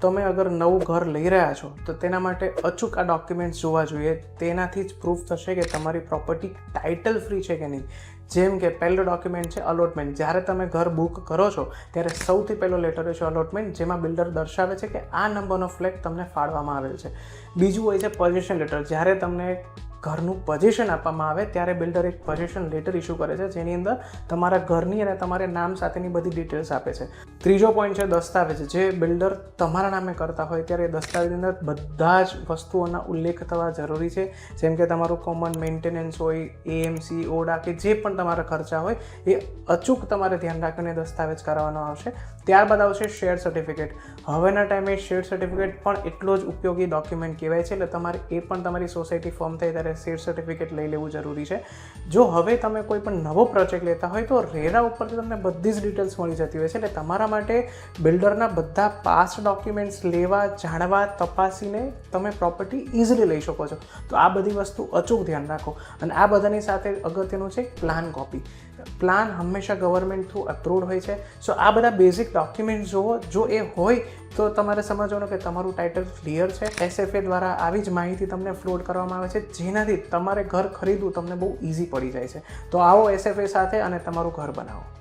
તમે અગર નવું ઘર લઈ રહ્યા છો, તો તેના માટે અચૂક આ ડોક્યુમેન્ટ્સ જોવા જોઈએ. તેનાથી જ પ્રૂફ થશે કે તમારી પ્રોપર્ટી ટાઇટલ ફ્રી છે કે નહીં. જેમ કે પહેલો ડોક્યુમેન્ટ છે અલોટમેન્ટ જ્યારે તમે ઘર બુક કરો છો, ત્યારે સૌથી પહેલો લેટર છે અલોટમેન્ટ જેમાં બિલ્ડર દર્શાવે છે કે આ નંબરનો ફ્લેટ તમને ફાળવામાં આવેલ છે. બીજું હોય છે પોઝિશન લેટર જ્યારે તમને ઘરનું પજેશન આપવામાં આવે ત્યારે બિલ્ડર એક પજેશન લેટર ઇસ્યુ કરે છે, જેની અંદર તમારા ઘરની અને તમારા નામ સાથેની બધી ડિટેલ્સ આપે છે. ત્રીજો પોઈન્ટ છે દસ્તાવેજ. જે બિલ્ડર તમારા નામે કરતા હોય ત્યારે એ દસ્તાવેજની અંદર બધા જ વસ્તુઓના ઉલ્લેખ થવા જરૂરી છે. જેમ કે તમારું કોમન મેન્ટેનન્સ હોય એએમસી ઓડા કે જે પણ તમારા ખર્ચા હોય, એ અચૂક તમારે ધ્યાન રાખીને દસ્તાવેજ કરાવવાનો આવશે. ત્યારબાદ આવશે શેર સર્ટિફિકેટ હવેના ટાઈમે શેર સર્ટિફિકેટ પણ એટલો જ ઉપયોગી ડોક્યુમેન્ટ કહેવાય છે, એટલે તમારે એ પણ તમારી સોસાયટી ફોર્મ થાય ત્યારે શેર સર્ટિફિકેટ લઈ લેવું જરૂરી છે. જો હવે તમે કોઈ પણ નવો પ્રોજેક્ટ લેતા હોય તો રેરા ઉપરથી તમને બધી જ ડિટેલ્સ મળી જતી હોય છે. એટલે તમારા માટે બિલ્ડરના બધા પાસ્ટ ડોક્યુમેન્ટ્સ લેવા, જાણવા, તપાસીને તમે પ્રોપર્ટી ઇઝીલી લઈ શકો છો. તો આ બધી વસ્તુ અચૂક ધ્યાન રાખો. અને આ બધાની સાથે અગત્યનું છે પ્લાન કોપી પ્લાન હંમેશા ગવર્મેન્ટ થ્રુ અપ્રુવડ હોય છે. સો આ બધા બેઝિક ડોક્યુમેન્ટ્સ જુઓ. જો એ હોય તો તમારે સમજવાનું કે તમારું ટાઇટલ ક્લિયર છે. એસએફએ દ્વારા આવી જ માહિતી તમને ફ્લોટ કરવામાં આવે છે. જેનાથી તમારે ઘર ખરીદવું તમને બહુ ઇઝી પડી જાય છે. તો આવો એસએફએ સાથે અને તમારું ઘર બનાવો.